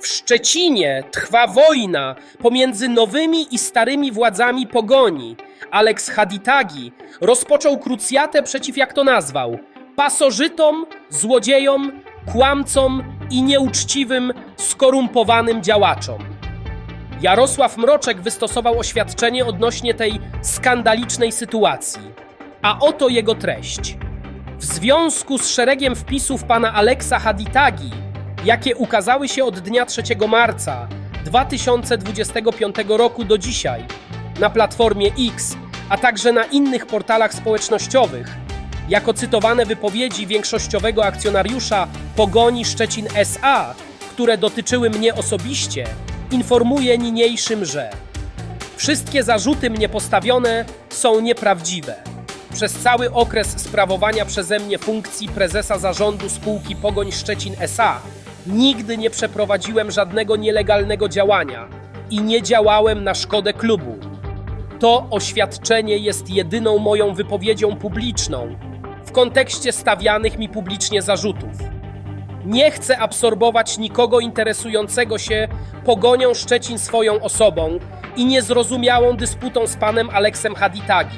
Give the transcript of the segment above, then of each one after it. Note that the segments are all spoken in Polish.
W Szczecinie trwa wojna pomiędzy nowymi i starymi władzami pogoni. Alex Haditagi rozpoczął krucjatę przeciw, jak to nazwał, pasożytom, złodziejom, kłamcom i nieuczciwym, skorumpowanym działaczom. Jarosław Mroczek wystosował oświadczenie odnośnie tej skandalicznej sytuacji. A oto jego treść. W związku z szeregiem wpisów pana Aleksa Haditagi, jakie ukazały się od dnia 3 marca 2025 roku do dzisiaj na platformie X, a także na innych portalach społecznościowych, jako cytowane wypowiedzi większościowego akcjonariusza Pogoni Szczecin SA, które dotyczyły mnie osobiście, informuję niniejszym, że Wszystkie zarzuty mnie postawione są nieprawdziwe. Przez cały okres sprawowania przeze mnie funkcji prezesa zarządu spółki Pogoń Szczecin SA nigdy nie przeprowadziłem żadnego nielegalnego działania i nie działałem na szkodę klubu. To oświadczenie jest jedyną moją wypowiedzią publiczną w kontekście stawianych mi publicznie zarzutów. Nie chcę absorbować nikogo interesującego się pogonią Szczecin swoją osobą i niezrozumiałą dysputą z panem Aleksem Haditagi.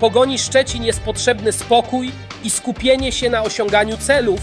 Pogoni Szczecin jest potrzebny spokój i skupienie się na osiąganiu celów,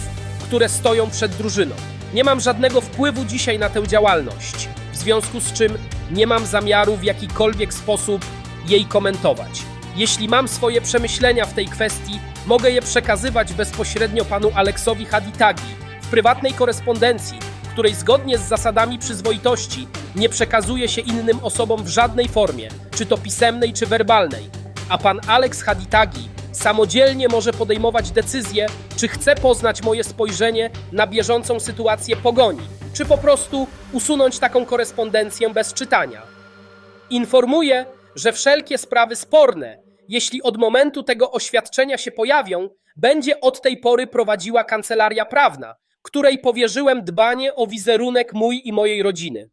które stoją przed drużyną. Nie mam żadnego wpływu dzisiaj na tę działalność, w związku z czym nie mam zamiaru w jakikolwiek sposób jej komentować. Jeśli mam swoje przemyślenia w tej kwestii, mogę je przekazywać bezpośrednio panu Aleksowi Haditagi w prywatnej korespondencji, której zgodnie z zasadami przyzwoitości nie przekazuje się innym osobom w żadnej formie, czy to pisemnej, czy werbalnej. A pan Aleks Haditagi samodzielnie może podejmować decyzję, czy chce poznać moje spojrzenie na bieżącą sytuację pogoni, czy po prostu usunąć taką korespondencję bez czytania. Informuję, że wszelkie sprawy sporne, jeśli od momentu tego oświadczenia się pojawią, będzie od tej pory prowadziła kancelaria prawna, której powierzyłem dbanie o wizerunek mój i mojej rodziny.